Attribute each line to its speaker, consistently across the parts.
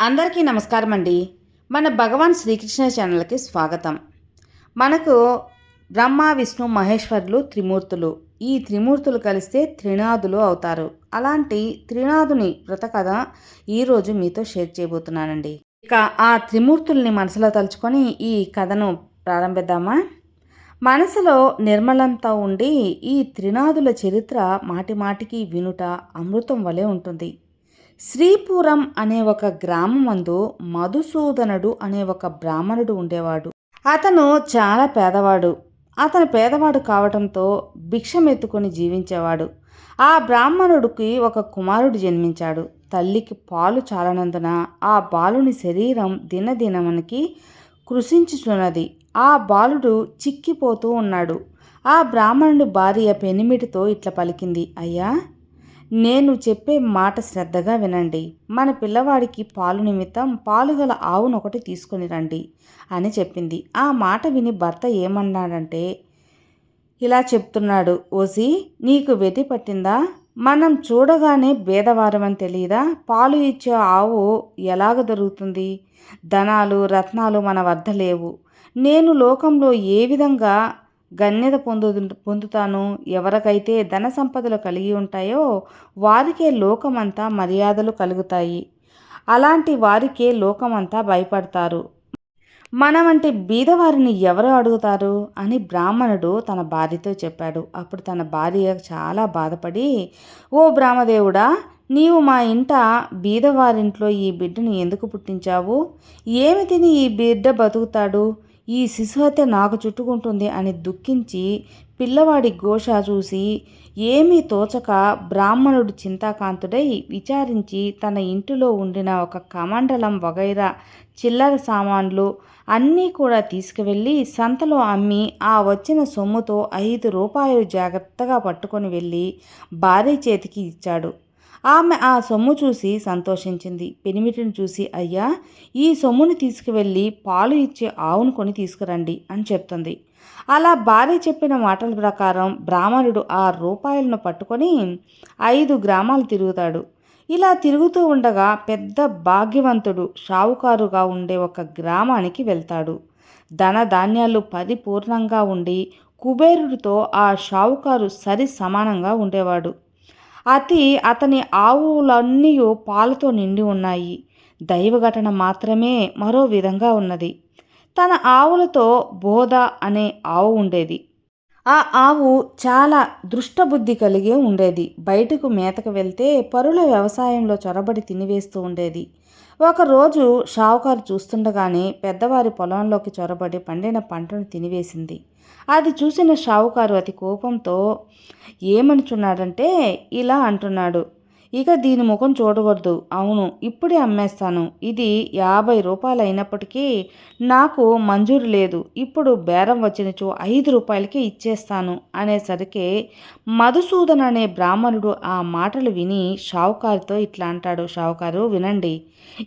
Speaker 1: అందరికీ నమస్కారం అండి మన భగవాన్ శ్రీకృష్ణ ఛానల్కి స్వాగతం. మనకు బ్రహ్మ విష్ణు మహేశ్వరులు త్రిమూర్తులు. ఈ త్రిమూర్తులు కలిస్తే త్రినాథులు అవుతారు. అలాంటి త్రినాథుని వ్రతకథ ఈరోజు మీతో షేర్ చేయబోతున్నానండి. ఇక ఆ త్రిమూర్తుల్ని మనసులో తలుచుకొని ఈ కథను ప్రారంభిద్దామా? మనసులో నిర్మలంతో ఉండి ఈ త్రినాథుల చరిత్ర మాటి మాటికి వినుట అమృతం వలె ఉంటుంది. శ్రీపురం అనే ఒక గ్రామమందు మధుసూదనుడు అనే ఒక బ్రాహ్మణుడు ఉండేవాడు. అతను చాలా పేదవాడు. అతను పేదవాడు కావటంతో భిక్షమెత్తుకొని జీవించేవాడు. ఆ బ్రాహ్మణుడికి ఒక కుమారుడు జన్మించాడు. తల్లికి పాలు చాలనందున ఆ బాలుని శరీరం దినదినమునికి కృషించుచున్నది. ఆ బాలుడు చిక్కిపోతూ ఉన్నాడు. ఆ బ్రాహ్మణుడి భార్య పెనిమిటితో ఇట్లా పలికింది అయ్యా నేను చెప్పే మాట శ్రద్ధగా వినండి. మన పిల్లవాడికి పాలు నిమిత్తం పాలు గల ఆవును ఒకటి తీసుకొని రండి అని చెప్పింది. ఆ మాట విని భర్త ఏమన్నాడంటే ఇలా చెప్తున్నాడు ఓసి నీకు వెతి పట్టిందా? మనం చూడగానే భేదవారమని తెలియదా పాలు ఇచ్చే ఆవు ఎలాగ దొరుకుతుంది? ధనాలు రత్నాలు మన వద్ద లేవు. నేను లోకంలో ఏ విధంగా గణ్యత పొందు పొందుతాను. ఎవరికైతే ధన సంపదలు కలిగి ఉంటాయో వారికే లోకమంతా మర్యాదలు కలుగుతాయి. అలాంటి వారికే లోకమంతా భయపడతారు. మన వంటి బీదవారిని ఎవరు అడుగుతారు? అని బ్రాహ్మణుడు తన భార్యతో చెప్పాడు. అప్పుడు తన భార్య చాలా బాధపడి ఓ బ్రాహ్మదేవుడా నీవు మా ఇంట బీదవారింట్లో ఈ బిడ్డను ఎందుకు పుట్టించావు? ఏమి తిని ఈ బిడ్డ బతుకుతాడు? ఈ శిశుహత్య నాకు చుట్టుకుంటుంది అని దుఃఖించి పిల్లవాడి ఘోష చూసి ఏమీ తోచక బ్రాహ్మణుడు చింతాకాంతుడై విచారించి తన ఇంటిలో ఉండిన ఒక కమండలం వగైరా చిల్లర సామాన్లు అన్నీ కూడా తీసుకువెళ్ళి సంతలో అమ్మి ఆ వచ్చిన సొమ్ముతో ఐదు రూపాయలు జాగ్రత్తగా పట్టుకొని వెళ్ళి భార్య చేతికి ఇచ్చాడు. ఆమె ఆ సొమ్ము చూసి సంతోషించింది. పెనిమిటిని చూసి అయ్యా ఈ సొమ్ముని తీసుకువెళ్ళి పాలు ఇచ్చే ఆవును కొని తీసుకురండి అని చెప్తుంది. అలా భార్య చెప్పిన మాటల ప్రకారం బ్రాహ్మణుడు ఆ రూపాయలను పట్టుకొని ఐదు గ్రామాలు తిరుగుతాడు. ఇలా తిరుగుతూ ఉండగా పెద్ద భాగ్యవంతుడు షావుకారుగా ఉండే ఒక గ్రామానికి వెళ్తాడు. ధన ధాన్యాలు పరిపూర్ణంగా ఉండి కుబేరుడితో ఆ షావుకారు సరి సమానంగా ఉండేవాడు. అతి అతని ఆవులన్నీ పాలతో నిండి ఉన్నాయి. దైవఘటన మాత్రమే మరో విధంగా ఉన్నది. తన ఆవులతో బోధ అనే ఆవు ఉండేది. ఆ ఆవు చాలా దృష్టబుద్ధి కలిగి ఉండేది. బయటకు మేతకు వెళ్తే పరుల వ్యవసాయంలో చొరబడి తినివేస్తూ ఉండేది. ఒకరోజు షావుకారు చూస్తుండగానే పెద్దవారి పొలంలోకి చొరబడి పండిన పంటను తినివేసింది. అది చూసిన షావుకారు అతి కోపంతో ఏమనుచున్నాడంటే ఇలా అంటున్నాడు. ఇక దీని ముఖం చూడకూడదు. అవును ఇప్పుడే అమ్మేస్తాను. ఇది యాభై రూపాయలు అయినప్పటికీ నాకు మంజూరు లేదు. ఇప్పుడు బేరం వచ్చినచో ఐదు రూపాయలకి ఇచ్చేస్తాను అనేసరికి మధుసూదన్ అనే బ్రాహ్మణుడు ఆ మాటలు విని షావుకారుతో ఇట్లా అంటాడు. షావుకారు వినండి.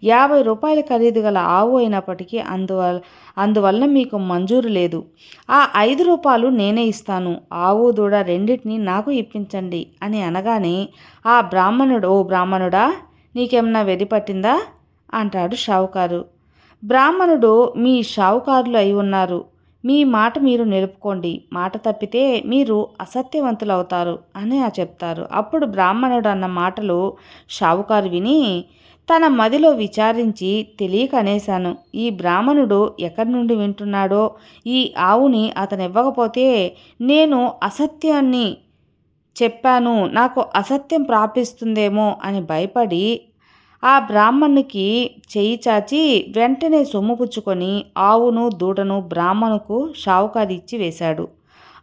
Speaker 1: యాభై రూపాయల ఖరీదు గల ఆవు అయినప్పటికీ అందువల్ల అందువల్ల మీకు మంజూరు లేదు. ఆ ఐదు రూపాయలు నేనే ఇస్తాను. ఆవు దూడ రెండింటిని నాకు ఇప్పించండి అని అనగానే ఆ బ్రాహ్మణుడు ఓ బ్రాహ్మణుడా నీకేమన్నా వెది పట్టిందా? అంటాడు షావుకారు. బ్రాహ్మణుడు మీ షావుకారులు అయి ఉన్నారు. మీ మాట మీరు నిలుపుకోండి. మాట తప్పితే మీరు అసత్యవంతులు అవుతారు అని ఆ చెప్తారు. అప్పుడు బ్రాహ్మణుడు అన్న మాటలు షావుకారు విని తన మదిలో విచారించి తెలియక అనేశాను. ఈ బ్రాహ్మణుడు ఎక్కడి నుండి వింటున్నాడో? ఈ ఆవుని అతను ఇవ్వకపోతే నేను అసత్యాన్ని చెప్పాను నాకు అసత్యం ప్రాపిస్తుందేమో అని భయపడి ఆ బ్రాహ్మణునికి చేయి చాచి వెంటనే సొమ్ము పుచ్చుకొని ఆవును దూడను బ్రాహ్మణుకు షావుకారి ఇచ్చి వేశాడు.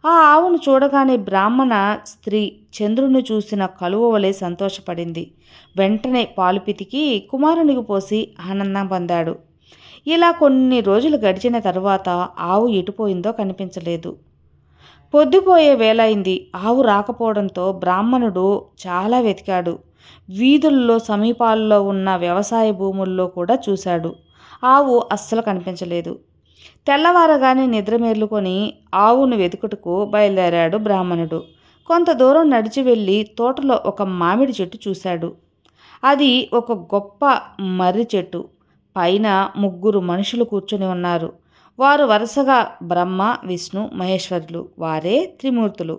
Speaker 1: ఆ ఆవును చూడగానే బ్రాహ్మణ స్త్రీ చంద్రుని చూసిన కలువ వలె సంతోషపడింది. వెంటనే పాలు పితికి కుమారునికి పోసి ఆనందం పొందాడు. ఇలా కొన్ని రోజులు గడిచిన తరువాత ఆవు ఎటుపోయిందో కనిపించలేదు. పొద్దుపోయే వేలైంది ఆవు రాకపోవడంతో బ్రాహ్మణుడు చాలా వెతికాడు. వీధుల్లో సమీపాల్లో ఉన్న వ్యవసాయ భూముల్లో కూడా చూశాడు. ఆవు అస్సలు కనిపించలేదు. తెల్లవారగానే నిద్ర మేలుకొని ఆవును వెతుకుటకు బయలుదేరాడు బ్రాహ్మణుడు. కొంత దూరం నడిచి వెళ్ళి తోటలో ఒక మామిడి చెట్టు చూశాడు. అది ఒక గొప్ప మర్రి చెట్టు. పైన ముగ్గురు మనుషులు కూర్చొని ఉన్నారు. వారు వరుసగా బ్రహ్మ విష్ణు మహేశ్వరులు వారే త్రిమూర్తులు.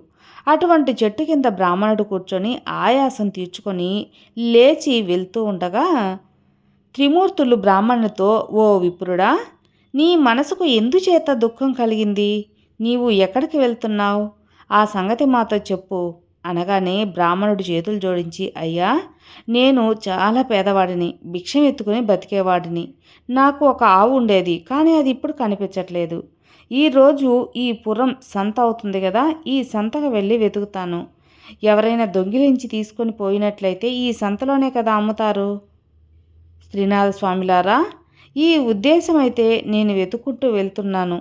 Speaker 1: అటువంటి చెట్టు కింద బ్రాహ్మణుడు కూర్చొని ఆయాసం తీర్చుకొని లేచి వెళ్తూ ఉండగా త్రిమూర్తులు బ్రాహ్మణుతో ఓ విప్రుడా నీ మనసుకు ఎందుచేత దుఃఖం కలిగింది? నీవు ఎక్కడికి వెళ్తున్నావు? ఆ సంగతి మాతో చెప్పు. అనగానే బ్రాహ్మణుడు చేతులు జోడించి అయ్యా నేను చాలా పేదవాడిని భిక్షం ఎత్తుకుని బతికేవాడిని. నాకు ఒక ఆవు ఉండేది కానీ అది ఇప్పుడు కనిపించట్లేదు. ఈరోజు ఈ పురం సంత అవుతుంది కదా ఈ సంతకు వెళ్ళి వెతుకుతాను. ఎవరైనా దొంగిలించి తీసుకొని పోయినట్లయితే ఈ సంతలోనే కదా అమ్ముతారు? శ్రీనాథ స్వామిలారా ఈ ఉద్దేశం అయితే నేను వెతుక్కుంటూ వెళ్తున్నాను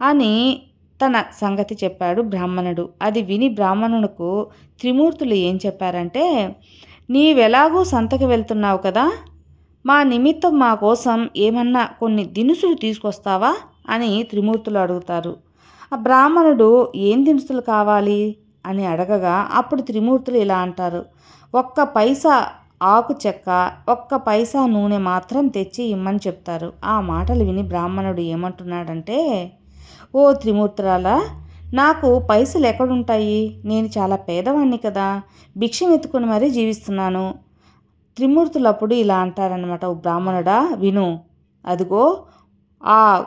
Speaker 1: అని తన సంగతి చెప్పాడు బ్రాహ్మణుడు. అది విని బ్రాహ్మణునికి త్రిమూర్తులు ఏం చెప్పారంటే నీవెలాగూ సంతకి వెళ్తున్నావు కదా? మా నిమిత్తం మా కోసం ఏమన్నా కొన్ని దినుసులు తీసుకొస్తావా? అని త్రిమూర్తులు అడుగుతారు. ఆ బ్రాహ్మణుడు ఏం దినుసులు కావాలి? అని అడగగా అప్పుడు త్రిమూర్తులు ఇలా అంటారు. ఒక్క పైసా ఆకు చెక్క ఒక్క పైసా నూనె మాత్రం తెచ్చి ఇమ్మని చెప్తారు. ఆ మాటలు విని బ్రాహ్మణుడు ఏమంటున్నాడంటే ఓ త్రిమూర్తురాలా నాకు పైసలు ఎక్కడుంటాయి? నేను చాలా పేదవాణ్ణి కదా. భిక్షం ఎత్తుకుని మరీ జీవిస్తున్నాను. త్రిమూర్తులు అప్పుడు ఇలా అంటారనమాట ఓ బ్రాహ్మణుడా విను. అదిగో ఆ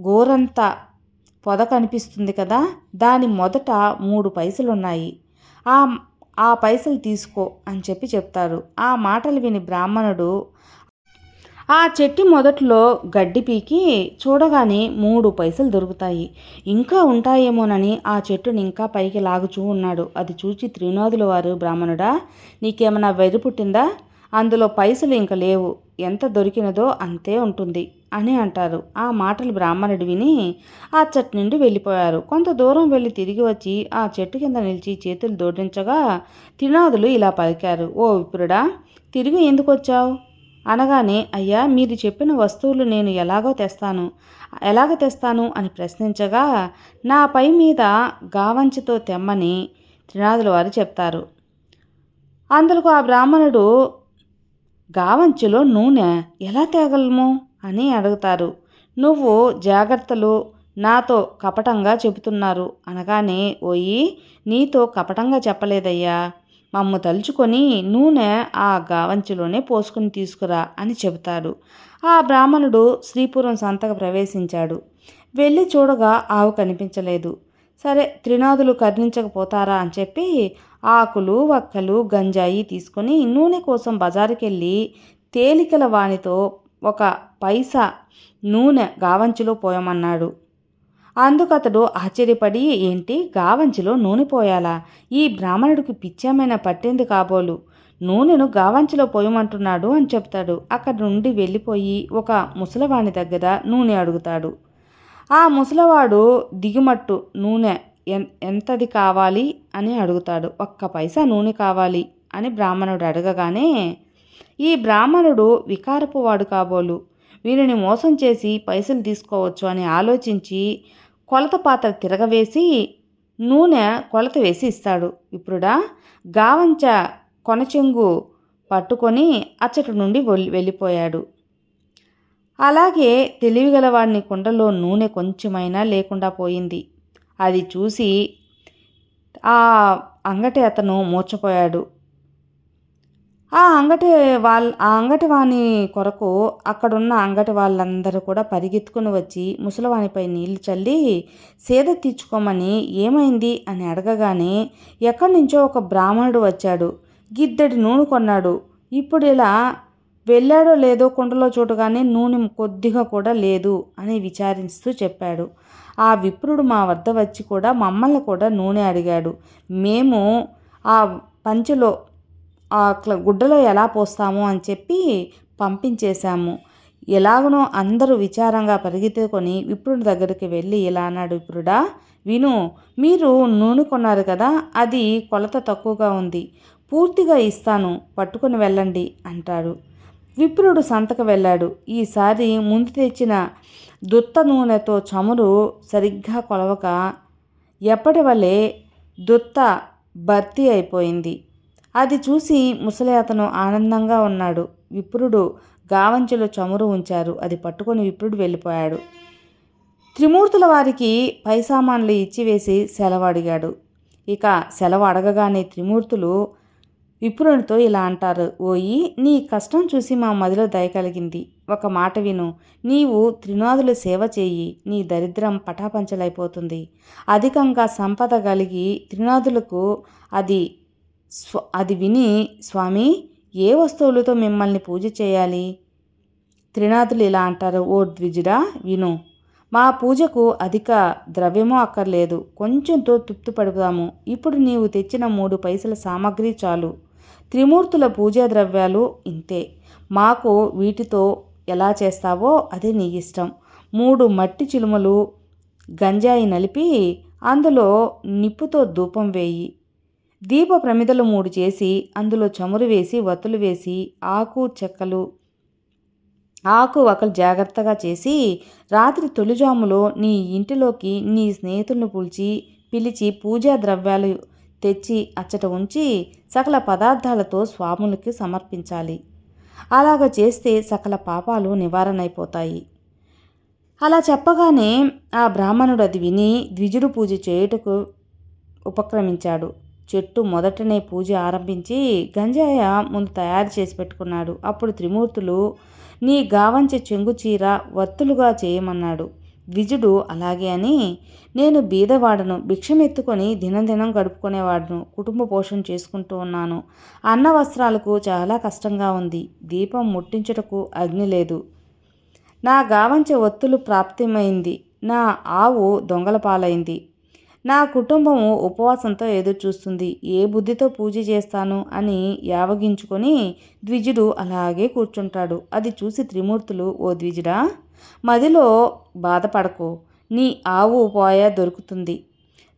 Speaker 1: గోరంత పొద కనిపిస్తుంది కదా. దాని మొదట మూడు పైసలు ఉన్నాయి ఆ ఆ పైసలు తీసుకో అని చెప్పి చెప్తారు. ఆ మాటలు విని బ్రాహ్మణుడు ఆ చెట్టు మొదట్లో గడ్డి పీకి చూడగానే మూడు పైసలు దొరుకుతాయి. ఇంకా ఉంటాయేమోనని ఆ చెట్టుని ఇంకా పైకి లాగుచూ ఉన్నాడు. అది చూచి త్రినాదుల వారు బ్రాహ్మణుడా నీకేమైనా వెర్రి పుట్టిందా? అందులో పైసలు ఇంకా లేవు. ఎంత దొరికినదో అంతే ఉంటుంది అని అంటారు. ఆ మాటలు బ్రాహ్మణుడు విని ఆ చెట్టు నుండి వెళ్ళిపోయారు. కొంత దూరం వెళ్ళి తిరిగి వచ్చి ఆ చెట్టు కింద నిలిచి చేతులు దోడించగా త్రినాథులు ఇలా పలికారు. ఓ విప్రుడా తిరిగి ఎందుకు వచ్చావు? అనగానే అయ్యా మీరు చెప్పిన వస్తువులు నేను ఎలాగో తెస్తాను. ఎలాగ తెస్తాను? అని ప్రశ్నించగా నా పై మీద గావంచితో తెమ్మని త్రినాథుల వారు చెప్తారు. అందుకు ఆ బ్రాహ్మణుడు గావంచులో నూనె ఎలా తేగలము? అని అడుగుతారు. నువ్వు జాగ్రత్తలు నాతో కపటంగా చెబుతున్నారు. అనగానే ఓయి నీతో కపటంగా చెప్పలేదయ్యా. మమ్మ తలుచుకొని నూనె ఆ గావంచిలోనే పోసుకుని తీసుకురా అని చెబుతాడు. ఆ బ్రాహ్మణుడు శ్రీపురం సంతకు ప్రవేశించాడు. వెళ్ళి చూడగా ఆవు కనిపించలేదు. సరే త్రినాథులు కర్ణించకపోతారా అని చెప్పి ఆకులు వక్కలు గంజాయి తీసుకొని నూనె కోసం బజారుకి వెళ్ళి తేలికల వానితో ఒక పైసా నూనె గావంచులో పోయమన్నాడు. అందుకతడు ఆశ్చర్యపడి ఏంటి? గావంచిలో నూనె పోయాలా? ఈ బ్రాహ్మణుడికి పిచ్చేమైనా పట్టింది కాబోలు? నూనెను గావంచిలో పోయమంటున్నాడు అని చెప్తాడు. అక్కడి నుండి వెళ్ళిపోయి ఒక ముసలవాణి దగ్గర నూనె అడుగుతాడు. ఆ ముసలవాడు దిగుమట్టు నూనె ఎంతది కావాలి? అని అడుగుతాడు. ఒక్క పైసా నూనె కావాలి? అని బ్రాహ్మణుడు అడగగానే ఈ బ్రాహ్మణుడు వికారపు వాడు కాబోలు. వీరిని మోసం చేసి పైసలు తీసుకోవచ్చు అని ఆలోచించి కొలత పాత్ర తిరగవేసి నూనె కొలత వేసి ఇస్తాడు. ఇప్పుడుడా గావంచ కొనచెంగు పట్టుకొని అచ్చటి నుండి వెళ్ళిపోయాడు. అలాగే తెలివిగలవాడిని కుండలో నూనె కొంచెమైనా లేకుండా పోయింది. అది చూసి ఆ అంగటి అతను మూర్చపోయాడు ఆ అంగటి వాళ్ళ ఆ అంగటి వాణి కొరకు అక్కడున్న అంగటి వాళ్ళందరూ కూడా పరిగెత్తుకుని వచ్చి ముసలివానిపై నీళ్ళు చల్లి సేద తీర్చుకోమని ఏమైంది అని అడగగానే ఎక్కడి నుంచో ఒక బ్రాహ్మణుడు వచ్చాడు. గిద్దడి నూనె కొన్నాడు. ఇప్పుడు ఇలా వెళ్ళాడో లేదో కుండలో చూడగానే నూనె కొద్దిగా కూడా లేదు అని విచారిస్తూ చెప్పాడు. ఆ విప్రుడు మా వద్ద వచ్చి కూడా మమ్మల్ని కూడా నూనె అడిగాడు. మేము ఆ పంచెలో ఆ గుడ్డలో ఎలా పోస్తాము అని చెప్పి పంపించేశాము. ఎలాగనో అందరూ విచారంగా పరిగెత్తుకొని విప్రుడి దగ్గరికి వెళ్ళి ఇలా అన్నాడు విప్రుడా విను మీరు నూనె కొన్నారు కదా అది కొలత తక్కువగా ఉంది పూర్తిగా ఇస్తాను పట్టుకొని వెళ్ళండి అంటాడు. విప్రుడు సంతకు వెళ్ళాడు. ఈసారి ముందు తెచ్చిన దుత్త నూనెతో చమురు సరిగ్గా కొలవక ఎప్పటి వలె దుత్త భర్తీ అయిపోయింది. అది చూసి ముసలి అతను ఆనందంగా ఉన్నాడు. విప్రుడు గావంచెలో చమురు ఉంచారు. అది పట్టుకొని విప్రుడు వెళ్ళిపోయాడు. త్రిమూర్తుల వారికి పై సామాన్లు ఇచ్చివేసి సెలవు అడిగాడు. ఇక సెలవు అడగగానే త్రిమూర్తులు విప్రునితో ఇలా అంటారు. ఓయి నీ కష్టం చూసి మా మదిలో దయ కలిగింది. ఒక మాట విను. నీవు త్రినాదుల సేవ చేయి. నీ దరిద్రం పటాపంచలైపోతుంది. అధికంగా సంపద కలిగి త్రినాదులకు అది స్వ అది విని స్వామి ఏ వస్తువులతో మిమ్మల్ని పూజ చేయాలి? త్రినాథులు ఇలా అంటారు ఓ ద్విజుడా విను. మా పూజకు అధిక ద్రవ్యమో అక్కర్లేదు. కొంచెంతో తృప్తి పడుదాము ఇప్పుడు నీవు తెచ్చిన మూడు పైసల సామాగ్రి చాలు. త్రిమూర్తుల పూజా ద్రవ్యాలు ఇంతే. మాకు వీటితో ఎలా చేస్తావో అదే నీ ఇష్టం. మూడు మట్టి చిలుమలు గంజాయి నలిపి అందులో నిప్పుతో ధూపం వేయి. దీప ప్రమిదలు మూడు చేసి అందులో చమురు వేసి వత్తులు వేసి ఆకు చెక్కలు ఆకు ఒకరు జాగ్రత్తగా చేసి రాత్రి తొలిజాములో నీ ఇంటిలోకి నీ స్నేహితులను పిలిచి పిలిచి పూజా ద్రవ్యాలు తెచ్చి అచ్చట ఉంచి సకల పదార్థాలతో స్వాములకి సమర్పించాలి. అలాగ చేస్తే సకల పాపాలు నివారణైపోతాయి. అలా చెప్పగానే ఆ బ్రాహ్మణుడు అది విని ద్విజుడు పూజ చేయుటకు ఉపక్రమించాడు. చెట్టు మొదటనే పూజ ఆరంభించి గంజాయ ముందు తయారు చేసి పెట్టుకున్నాడు. అప్పుడు త్రిమూర్తులు నీ గావంచె చెంగు చీర వత్తులుగా చేయమన్నాడు. ద్విజుడు అలాగే అని నేను బీదవాడను భిక్షమెత్తుకొని దినం గడుపుకునేవాడును కుటుంబ పోషణ చేసుకుంటూ ఉన్నాను. అన్న వస్త్రాలకు చాలా కష్టంగా ఉంది. దీపం ముట్టించుటకు అగ్ని లేదు. నా గావంచె ఒత్తులు ప్రాప్తిమైంది. నా ఆవు దొంగల పాలైంది. నా కుటుంబము ఉపవాసంతో ఎదురు చూస్తుంది ఏ బుద్ధితో పూజ చేస్తాను? అని యావగించుకొని ద్విజుడు అలాగే కూర్చుంటాడు. అది చూసి త్రిమూర్తులు ఓ ద్విజుడా మదిలో బాధపడకు. నీ ఆవు పోయా దొరుకుతుంది.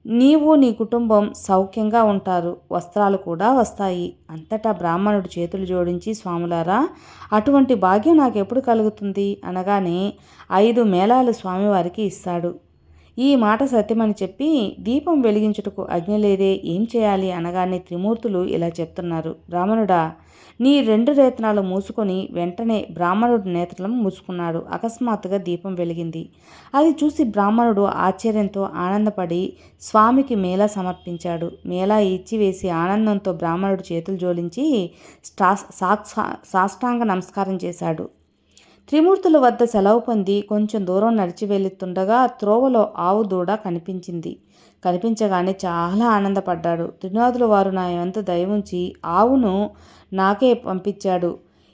Speaker 1: నీవు నీ కుటుంబం సౌఖ్యంగా ఉంటారు. వస్త్రాలు కూడా వస్తాయి. అంతటా బ్రాహ్మణుడు చేతులు జోడించి స్వాములారా అటువంటి భాగ్యం నాకు ఎప్పుడు కలుగుతుంది అనగానే ఐదు మేళాలు స్వామివారికి ఇస్తాడు. ఈ మాట సత్యమని చెప్పి దీపం వెలిగించుటకు అజ్ఞ లేదే ఏం చేయాలి అనగానే త్రిమూర్తులు ఇలా చెప్తున్నారు. బ్రాహ్మణుడా నీ రెండు రేతనాలు మూసుకొని వెంటనే బ్రాహ్మణుడు నేత్రలను మూసుకున్నాడు. అకస్మాత్తుగా దీపం వెలిగింది. అది చూసి బ్రాహ్మణుడు ఆశ్చర్యంతో ఆనందపడి స్వామికి మేళా సమర్పించాడు. మేళా ఇచ్చివేసి ఆనందంతో బ్రాహ్మణుడు చేతులు జోడించి సాష్టాంగ నమస్కారం చేశాడు. త్రిమూర్తుల వద్ద సెలవు పొంది కొంచెం దూరం నడిచి వెళుతుండగా త్రోవలో ఆవు దూడ కనిపించింది. కనిపించగానే చాలా ఆనందపడ్డాడు. త్రినాథుల వారు నా ఎంత దయవుంచి ఆవును నాకే పంపించాడు.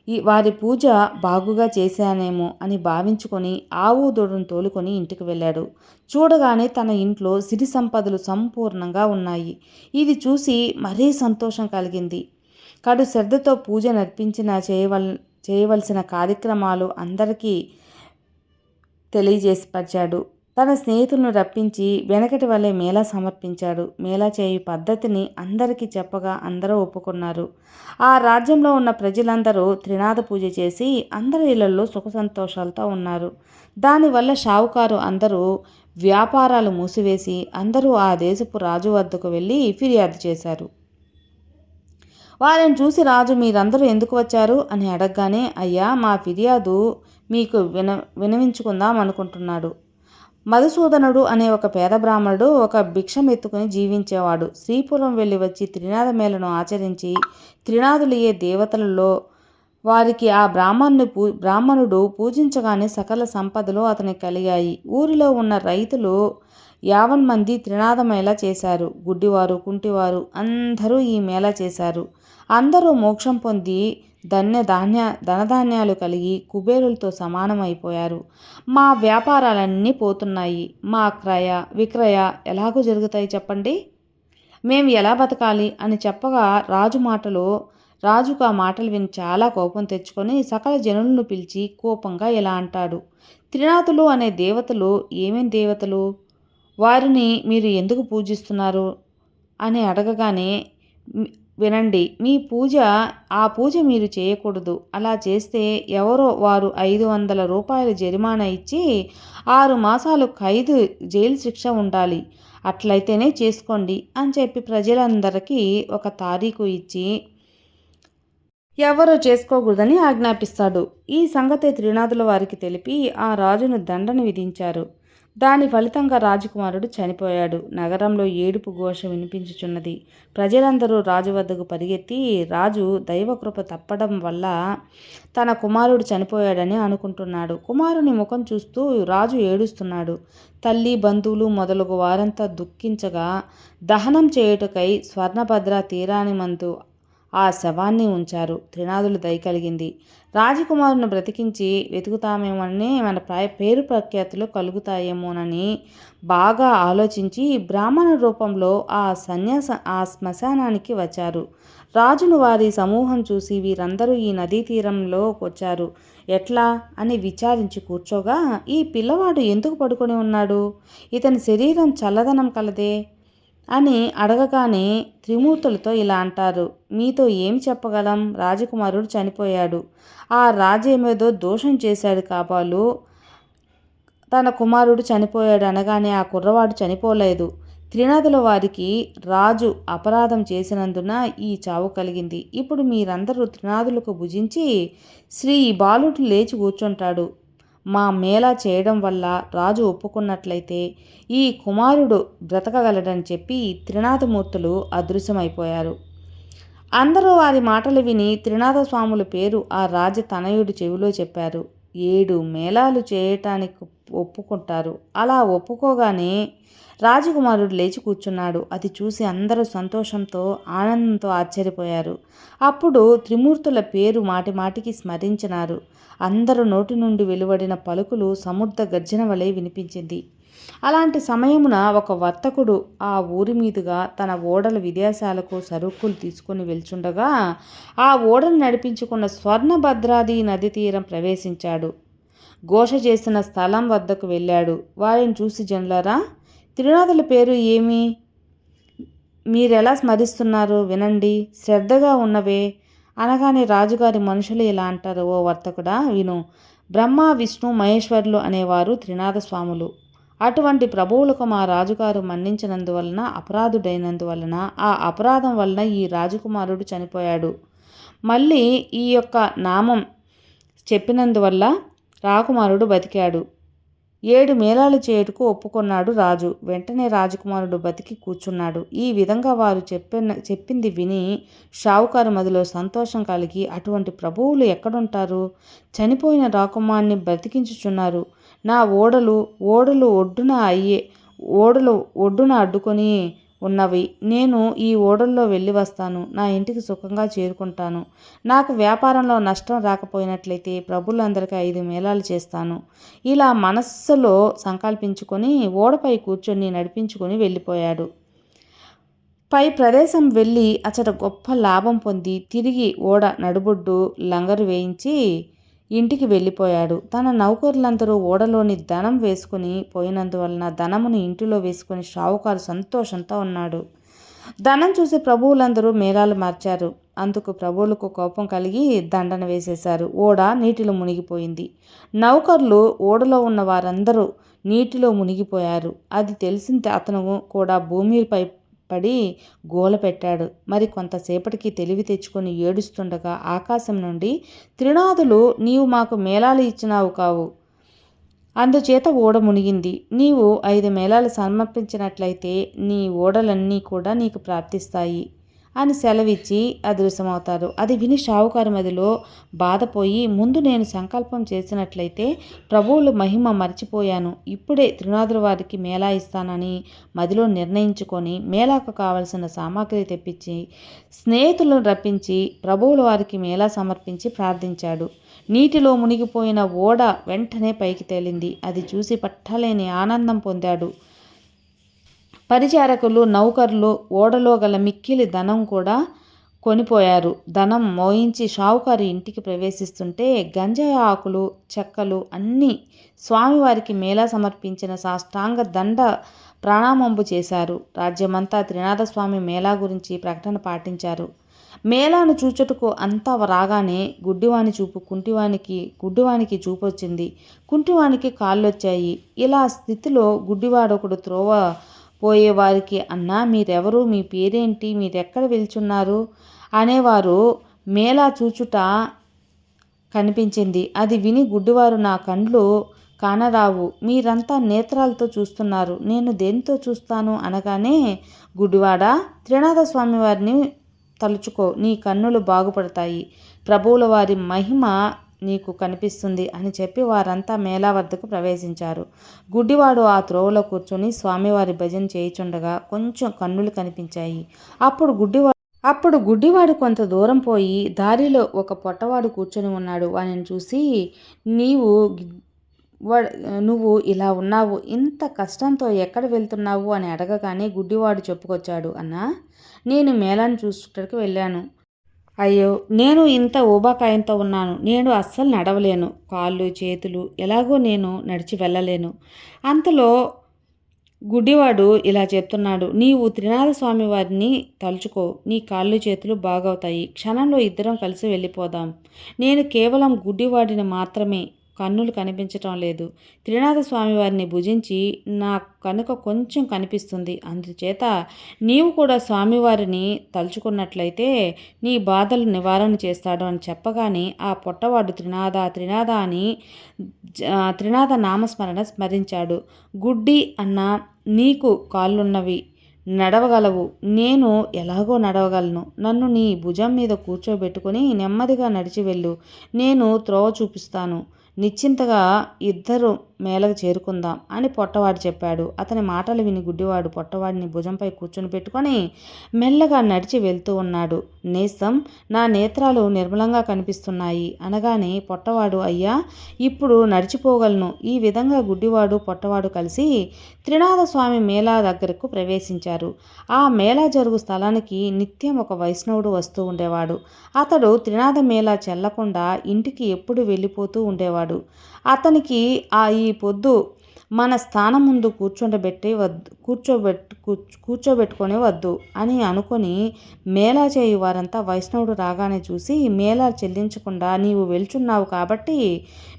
Speaker 1: ఈ వారి పూజ బాగుగా చేశానేమో అని భావించుకొని ఆవు దూడను తోలుకొని ఇంటికి వెళ్ళాడు. చూడగానే తన ఇంట్లో సిరి సంపదలు సంపూర్ణంగా ఉన్నాయి. ఇది చూసి మరీ సంతోషం కలిగింది. కడు శ్రద్ధతో పూజ నడిపించిన చేయవల్ చేయవలసిన కార్యక్రమాలు అందరికీ తెలియజేసిపరిచాడు. తన స్నేహితులను రప్పించి వెనకటి వల్లే మేళా సమర్పించాడు. మేళా చేయు పద్ధతిని అందరికీ చెప్పగా అందరూ ఒప్పుకున్నారు. ఆ రాజ్యంలో ఉన్న ప్రజలందరూ త్రినాథ పూజ చేసి అందరి ఇళ్ళలో సుఖ సంతోషాలతో ఉన్నారు దానివల్ల షావుకారు అందరూ వ్యాపారాలు మూసివేసి అందరూ ఆ దేశపు రాజు వద్దకు వెళ్ళి ఫిర్యాదు చేశారు. వారిని చూసి రాజు మీరందరూ ఎందుకు వచ్చారు అని అడగగానే అయ్యా మా ఫిర్యాదు మీకు విన వినవించుకుందాం అనుకుంటున్నాడు. మధుసూదనుడు అనే ఒక పేద బ్రాహ్మణుడు ఒక భిక్షం ఎత్తుకుని జీవించేవాడు. శ్రీపురం వెళ్ళి వచ్చి త్రినాథ మేళను ఆచరించి త్రినాథులయ్యే దేవతలలో వారికి ఆ బ్రాహ్మణుని పూ బ్రాహ్మణుడు పూజించగానే సకల సంపదలు అతనికి కలిగాయి. ఊరిలో ఉన్న రైతులు యావన్ మంది త్రినాథ మేళ చేశారు. గుడ్డివారు కుంటివారు అందరూ ఈ మేళ చేశారు. అందరూ మోక్షం పొంది ధన్య ధాన్య ధనధాన్యాలు కలిగి కుబేరులతో సమానమైపోయారు. మా వ్యాపారాలన్నీ పోతున్నాయి. మా క్రయ విక్రయ ఎలాగో జరుగుతాయి చెప్పండి? మేము ఎలా బతకాలి అని చెప్పగా రాజు మాటలు రాజుకు ఆ మాటలు విని చాలా కోపం తెచ్చుకొని సకల జనులను పిలిచి కోపంగా ఇలా అంటాడు. త్రినాథులు అనే దేవతలు ఏమేం దేవతలు? వారిని మీరు ఎందుకు పూజిస్తున్నారు? అని అడగగానే వినండి మీ పూజ ఆ పూజ మీరు చేయకూడదు. అలా చేస్తే ఎవరో వారు ఐదు వందల రూపాయల జరిమానా ఇచ్చి ఆరు మాసాలు ఖైదు జైలు శిక్ష ఉండాలి. అట్లయితేనే చేసుకోండి అని చెప్పి ప్రజలందరికీ ఒక తారీఖు ఇచ్చి ఎవరో చేసుకోకూడదని ఆజ్ఞాపిస్తాడు. ఈ సంగతి త్రినాథుల వారికి తెలిపి ఆ రాజును దండన విధించారు. దాని ఫలితంగా రాజకుమారుడు చనిపోయాడు. నగరంలో ఏడుపు ఘోష వినిపించుచున్నది. ప్రజలందరూ రాజు వద్దకు పరిగెత్తి రాజు దైవకృప తప్పడం వల్ల తన కుమారుడు చనిపోయాడని అనుకుంటున్నాడు. కుమారుని ముఖం చూస్తూ రాజు ఏడుస్తున్నాడు. తల్లి బంధువులు మొదలగు వారంతా దుఃఖించగా దహనం చేయుటకై స్వర్ణభద్ర తీరాని మందు ఆ శవాన్ని ఉంచారు. త్రినాదులు దయ కలిగింది. రాజకుమారుని బ్రతికించి వెతుకుతామేమోనని మన ప్రాయ పేరు ప్రఖ్యాతులు కలుగుతాయేమోనని బాగా ఆలోచించి బ్రాహ్మణ రూపంలో ఆ సన్యాస ఆ శ్మశానానికి వచ్చారు. రాజును వారి సమూహం చూసి వీరందరూ ఈ నదీ తీరంలో వచ్చారు. ఎట్లా? అని విచారించి కూర్చోగా ఈ పిల్లవాడు ఎందుకు పడుకొని ఉన్నాడు? ఇతని శరీరం చల్లదనం కలదే. అని అడగగానే త్రిమూర్తులతో ఇలా అంటారు మీతో ఏం చెప్పగలం? రాజకుమారుడు చనిపోయాడు. ఆ రాజేమేదో దోషం చేశాడు కాపాలు తన కుమారుడు చనిపోయాడు అనగానే ఆ కుర్రవాడు చనిపోలేదు. త్రినాథుల వారికి రాజు అపరాధం చేసినందున ఈ చావు కలిగింది. ఇప్పుడు మీరందరూ త్రినాథులకు భుజించి శ్రీ బాలుడు లేచి కూర్చుంటాడు. మా మేళా చేయడం వల్ల రాజు ఒప్పుకున్నట్లయితే ఈ కుమారుడు బ్రతకగలడని చెప్పి త్రినాథమూర్తులు అదృశ్యమైపోయారు. అందరూ వారి మాటలు విని త్రినాథస్వాముల పేరు ఆ రాజ తనయుడి చెవిలో చెప్పారు. ఏడు మేళాలు చేయటానికి ఒప్పుకుంటారు. అలా ఒప్పుకోగానే రాజకుమారుడు లేచి కూర్చున్నాడు. అది చూసి అందరూ సంతోషంతో ఆనందంతో ఆశ్చర్యపోయారు. అప్పుడు త్రిమూర్తుల పేరు మాటి మాటికి స్మరించినారు. అందరూ నోటి నుండి వెలువడిన పలుకులు సముద్ర గర్జన వలె వినిపించింది. అలాంటి సమయమున ఒక వర్తకుడు ఆ ఊరి మీదుగా తన ఓడల విదేశాలకు సరుకులు తీసుకుని వెళ్చుండగా ఆ ఓడను నడిపించుకున్న స్వర్ణభద్రాది నది తీరం ప్రవేశించాడు. ఘోష చేసిన స్థలం వద్దకు వెళ్ళాడు. వారిని చూసి జనులరా తిరునాథుల పేరు ఏమి? మీరెలా స్మరిస్తున్నారు? వినండి. శ్రద్ధగా ఉన్నవే. అనగానే రాజుగారి మనుషులు ఇలా అంటారు. ఓ వర్తకుడా విను. బ్రహ్మ విష్ణు మహేశ్వరులు అనేవారు త్రినాథ స్వాములు అటువంటి ప్రభువులకు మా రాజుగారు మన్నించినందువలన అపరాధుడైనందువలన ఆ అపరాధం వలన ఈ రాజకుమారుడు చనిపోయాడు. మళ్ళీ ఈ యొక్క నామం చెప్పినందువల్ల రాకుమారుడు బతికాడు. ఏడు మేళాలు చేయుటకు ఒప్పుకున్నాడు రాజు. వెంటనే రాజకుమారుడు బతికి కూర్చున్నాడు. ఈ విధంగా వారు చెప్పిన చెప్పింది విని షావుకారు మదిలో సంతోషం కలిగి అటువంటి ప్రభువులు ఎక్కడుంటారు? చనిపోయిన రాకుమార్ని బ్రతికించుచున్నారు. నా ఓడలు ఓడలు ఒడ్డున అయ్యే ఓడలు ఒడ్డున అడ్డుకొని ఉన్నవి. నేను ఈ ఓడల్లో వెళ్ళి వస్తాను. నా ఇంటికి సుఖంగా చేరుకుంటాను. నాకు వ్యాపారంలో నష్టం రాకపోయినట్లయితే ప్రభులందరికీ ఐదు మేళాలు చేస్తాను. ఇలా మనస్సులో సంకల్పించుకొని ఓడపై కూర్చొని నడిపించుకొని వెళ్ళిపోయాడు. పై ప్రదేశం వెళ్ళి అచ్చట గొప్ప లాభం పొంది తిరిగి ఓడ నడుబొడ్డు లంగరు వేయించి ఇంటికి వెళ్ళిపోయాడు. తన నౌకరులందరూ ఓడలోని ధనం వేసుకుని పోయినందువలన ధనమును ఇంటిలో వేసుకుని షావుకారు సంతోషంతో ఉన్నాడు. ధనం చూసి ప్రభువులందరూ మేళాలు మార్చారు. అందుకు ప్రభువులకు కోపం కలిగి దండన వేసేశారు. ఓడ నీటిలో మునిగిపోయింది. నౌకర్లు ఓడలో ఉన్న వారందరూ నీటిలో మునిగిపోయారు. అది తెలిసింది అతను కూడా భూమిపై పడి గోల పెట్టాడు. మరి కొంతసేపటికి తెలివి తెచ్చుకొని ఏడుస్తుండగా ఆకాశం నుండి త్రినాథులు నీవు మాకు మేళాలు ఇచ్చినావు కావు. అందుచేత ఓడ మునిగింది. నీవు ఐదు మేళాలు సమర్పించినట్లయితే నీ ఓడలన్నీ కూడా నీకు ప్రాప్తిస్తాయి. అని సెలవిచ్చి అదృశ్యమవుతారు. అది విని షావుకారు మదిలో బాధపోయి ముందు నేను సంకల్పం చేసినట్లయితే ప్రభువులు మహిమ మర్చిపోయాను. ఇప్పుడే త్రినాథుల వారికి మేళా ఇస్తానని మదిలో నిర్ణయించుకొని మేళాకు కావలసిన సామాగ్రి తెప్పించి స్నేహితులను రప్పించి ప్రభువుల వారికి మేళా సమర్పించి ప్రార్థించాడు. నీటిలో మునిగిపోయిన ఓడ వెంటనే పైకి తేలింది. అది చూసి పట్టలేని ఆనందం పొందాడు. పరిచారకులు నౌకర్లు ఓడలో గల మిక్కిలి ధనం కూడా కొనిపోయారు. ధనం మోయించి షావుకారు ఇంటికి ప్రవేశిస్తుంటే గంజాయి ఆకులు చెక్కలు అన్నీ స్వామివారికి మేళా సమర్పించిన సాష్టాంగ దండ ప్రాణామంబు చేశారు. రాజ్యమంతా త్రినాథస్వామి మేళా గురించి ప్రకటన పాటించారు. మేళాను చూచుటకు అంతా రాగానే గుడ్డివాని చూపు కుంటివానికి గుడ్డివానికి చూపు వచ్చింది కుంటివానికి కాళ్ళొచ్చాయి. ఇలా స్థితిలో గుడ్డివాడొకడు త్రోవ పోయేవారికి అన్నా మీరెవరు? మీ పేరేంటి? మీరెక్కడ వెళ్చున్నారు? అనేవారు మేళా చూచుట కనిపించింది. అది విని గుడ్డివారు నా కండ్లు కానరావు. మీరంతా నేత్రాలతో చూస్తున్నారు. నేను దేనితో చూస్తాను? అనగానే గుడివాడ త్రినాథ స్వామి వారిని తలుచుకో. నీ కన్నులు బాగుపడతాయి. ప్రభువుల వారి మహిమ నీకు కనిపిస్తుంది అని చెప్పి వారంతా మేళా వద్దకు ప్రవేశించారు. గుడ్డివాడు ఆ త్రోవలో కూర్చొని స్వామివారి భజన చేయుచుండగా కొంచెం కన్నులు కనిపించాయి. అప్పుడు గుడ్డివాడు అప్పుడు గుడ్డివాడు కొంత దూరం పోయి దారిలో ఒక పొట్టవాడు కూర్చొని ఉన్నాడు. వానిని చూసి నీవు నువ్వు ఇలా ఉన్నావు. ఇంత కష్టంతో ఎక్కడ వెళ్తున్నావు అని అడగగానే గుడ్డివాడు చెప్పుకొచ్చాడు. అన్న నేను మేళాను చూసుటకు వెళ్ళాను. అయ్యో నేను ఇంత ఊబకాయంతో ఉన్నాను. నేను అస్సలు నడవలేను. కాళ్ళు చేతులు ఎలాగో నేను నడిచి వెళ్ళలేను. అంతలో గుడ్డివాడు ఇలా చెప్తున్నాడు. నీవు త్రినాథ స్వామి వారిని తలుచుకో. నీ కాళ్ళు చేతులు బాగవుతాయి. క్షణంలో ఇద్దరం కలిసి వెళ్ళిపోదాం. నేను కేవలం గుడ్డివాడిని మాత్రమే కన్నులు కనిపించటం లేదు. త్రినాథ స్వామి వారిని భుజించి నా కనుక కొంచెం కనిపిస్తుంది అందుచేత నీవు కూడా స్వామివారిని తలుచుకున్నట్లయితే నీ బాధలు నివారణ చేస్తాడు అని చెప్పగానే ఆ పొట్టవాడు త్రినాథ త్రినాథ అని త్రినాథ నామస్మరణ స్మరించాడు. గుడ్డి అన్న నీకు కాళ్ళున్నవి నడవగలవు. నేను ఎలాగో నడవగలను. నన్ను నీ భుజం మీద కూర్చోబెట్టుకుని నెమ్మదిగా నడిచి వెళ్ళు. నేను త్రోవ చూపిస్తాను. నిశ్చింతగా ఇద్దరు మేలకు చేరుకుందాం అని పొట్టవాడు చెప్పాడు. అతని మాటలు విని గుడ్డివాడు పొట్టవాడిని భుజంపై కూర్చొని పెట్టుకొని మెల్లగా నడిచి వెళ్తూ ఉన్నాడు. నేస్తం నా నేత్రాలు నిర్మలంగా కనిపిస్తున్నాయి అనగానే పొట్టవాడు అయ్యా ఇప్పుడు నడిచిపోగలను. ఈ విధంగా గుడ్డివాడు పొట్టవాడు కలిసి త్రినాథ స్వామి మేళా దగ్గరకు ప్రవేశించారు. ఆ మేళా జరుగు స్థలానికి నిత్యం ఒక వైష్ణవుడు వస్తూ ఉండేవాడు. అతడు త్రినాథ మేళా చెల్లకుండా ఇంటికి ఎప్పుడు వెళ్ళిపోతూ ఉండేవాడు. అతనికి ఆ ఈ పొద్దు మన స్థానం ముందు కూర్చోబెట్టి వద్దు కూర్చోబెట్టు కూర్చోబెట్టుకొని వద్దు అని అనుకొని మేళా చేయు వారంతా వైష్ణవుడు రాగానే చూసి మేళా చెల్లించకుండా నీవు వెళ్చున్నావు కాబట్టి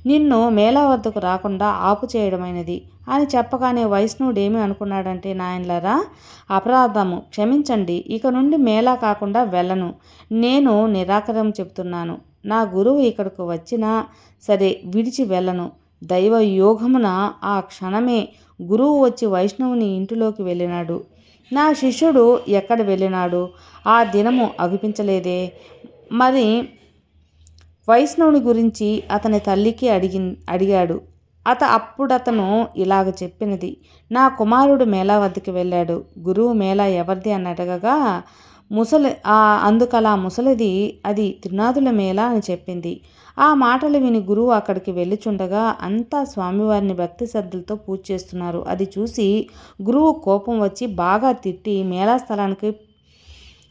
Speaker 1: నిన్ను మేళా వద్దకు రాకుండా ఆపు చేయడమైనది అని చెప్పగానే వైష్ణవుడు ఏమి అనుకున్నాడంటే నాయనలారా అపరాధము క్షమించండి ఇక నుండి మేళా కాకుండా వెళ్ళను. నేను నిరాకరం చెప్తున్నాను. నా గురువు ఇక్కడకు వచ్చినా సరే విడిచి వెళ్ళను. దైవ యోగమున ఆ క్షణమే గురువు వచ్చి వైష్ణవుని ఇంటిలోకి వెళ్ళినాడు. నా శిష్యుడు ఎక్కడ వెళ్ళినాడు? ఆ దినము అగుపించలేదే. మరి వైష్ణవుని గురించి అతని తల్లికి అడిగి అడిగాడు. అత అప్పుడు అతను ఇలాగ చెప్పినది. నా కుమారుడు మేళా వద్దకు వెళ్ళాడు. గురువు మేళా ఎవరిది అని అడగగా ముసలి అందుకలా ముసలిది అది త్రినాథుల మేళ అని చెప్పింది. ఆ మాటలు విని గురువు అక్కడికి వెళ్ళిచుండగా అంతా స్వామివారిని భక్తి శ్రద్ధలతో పూజ చేస్తున్నారు. అది చూసి గురువు కోపం వచ్చి బాగా తిట్టి మేళాస్థలానికి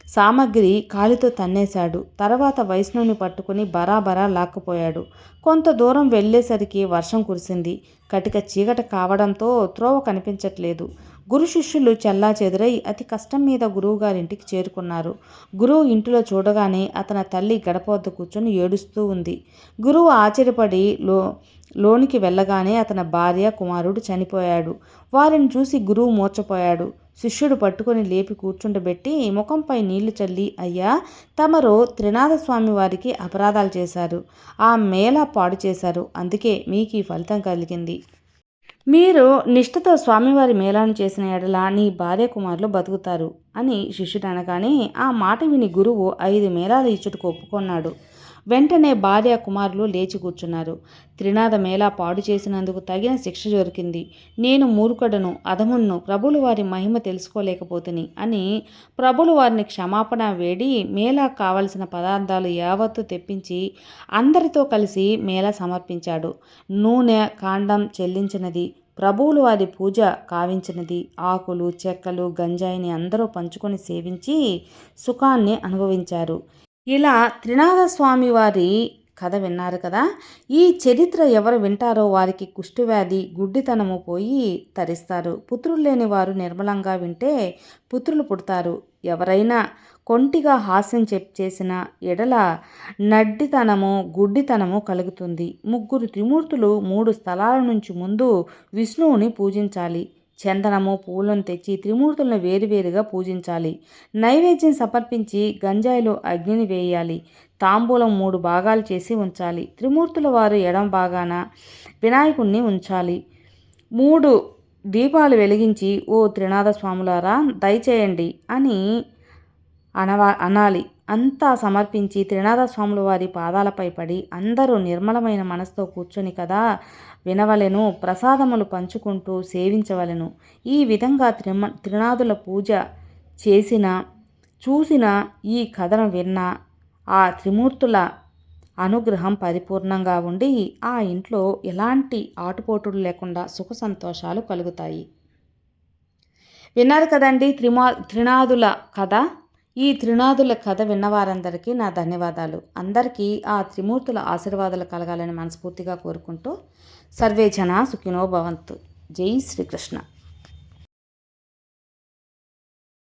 Speaker 1: సామాగ్రి సామగ్రి కాలితో తన్నేశాడు. తర్వాత వైష్ణవుని పట్టుకుని బరాబరా లాక్కుపోయాడు. కొంత దూరం వెళ్ళేసరికి వర్షం కురిసింది. కటిక చీకట కావడంతో త్రోవ కనిపించట్లేదు. గురు శిష్యులు చెల్లా చెదురై అతి కష్టం మీద గురువుగారింటికి చేరుకున్నారు. గురువు ఇంటిలో చూడగానే అతని తల్లి గడప వద్ద కూర్చొని ఏడుస్తూ ఉంది. గురువు ఆశ్చర్యపడి లో లోనికి వెళ్ళగానే అతని భార్య కుమారుడు చనిపోయాడు. వారిని చూసి గురువు మూర్చపోయాడు శిష్యుడు పట్టుకొని లేపి కూర్చుండబెట్టి ముఖంపై నీళ్ళు చల్లి అయ్యా తమరు త్రినాథస్వామి వారికి అపరాధాలు చేశారు. ఆ మేళ పాడు చేశారు. అందుకే మీకు ఈ ఫలితం కలిగింది. మీరు నిష్ఠతో స్వామివారి మేళాన్ని చేసిన ఎడల నీ భార్య కుమారులు బతుకుతారు అని శిష్యుడు అనగానే ఆ మాట విని గురువు ఐదు మేళాలు ఇచ్చుటకు ఒప్పుకొన్నాడు. వెంటనే భార్య కుమారులు లేచి కూర్చున్నారు. త్రినాథ మేళా పాడు చేసినందుకు తగిన శిక్ష దొరికింది. నేను మూర్ఖుడను అధమున్ను ప్రభులు వారి మహిమ తెలుసుకోలేకపోతుని అని ప్రభులు వారిని క్షమాపణ వేడి మేళా కావలసిన పదార్థాలు యావత్తు తెప్పించి అందరితో కలిసి మేళా సమర్పించాడు. నూనె కాండం చెల్లించినది ప్రభువులు వారి పూజ కావించినది ఆకులు చెక్కలు గంజాయిని అందరూ పంచుకొని సేవించి సుఖాన్ని అనుభవించారు. ఇలా త్రినాథ స్వామి వారి కథ విన్నారు కదా. ఈ చరిత్ర ఎవరు వింటారో వారికి కుష్ఠవ్యాధి గుడ్డితనము పోయి తరిస్తారు. పుత్రులు లేని వారు నిర్మలంగా వింటే పుత్రులు పుడతారు. ఎవరైనా కొంటిగా హాస్యం చెప్ చేసిన ఎడల నడ్డితనము గుడ్డితనము కలుగుతుంది. ముగ్గురు త్రిమూర్తులు మూడు స్థలాల నుంచి ముందు విష్ణువుని పూజించాలి. చందనము పూలను తెచ్చి త్రిమూర్తులను వేరువేరుగా పూజించాలి. నైవేద్యం సమర్పించి గంజాయిలో అగ్నిని వేయాలి. తాంబూలం మూడు భాగాలు చేసి ఉంచాలి. త్రిమూర్తుల వారు ఎడం భాగాన వినాయకుణ్ణి ఉంచాలి. మూడు దీపాలు వెలిగించి ఓ త్రినాథ స్వాములారా దయచేయండి అని అనవా అనాలి. అంతా సమర్పించి త్రినాథ స్వాముల వారి పాదాలపై పడి అందరూ నిర్మలమైన మనసుతో కూర్చొని కదా వినవలెను ప్రసాదములు పంచుకుంటూ సేవించవలెను. ఈ విధంగా త్రిమ త్రినాథుల పూజ చేసిన చూసిన ఈ కథను విన్న ఆ త్రిమూర్తుల అనుగ్రహం పరిపూర్ణంగా ఉండి ఆ ఇంట్లో ఎలాంటి ఆటుపోటులు లేకుండా సుఖ సంతోషాలు కలుగుతాయి. విన్నారు కదండి త్రిమా త్రినాథుల కథ? ఈ త్రినాథుల కథ విన్నవారందరికీ నా ధన్యవాదాలు. అందరికీ ఆ త్రిమూర్తుల ఆశీర్వాదాలు కలగాలని మనస్ఫూర్తిగా కోరుకుంటూ సర్వే జన సుఖినో భవంతు. జై శ్రీకృష్ణ.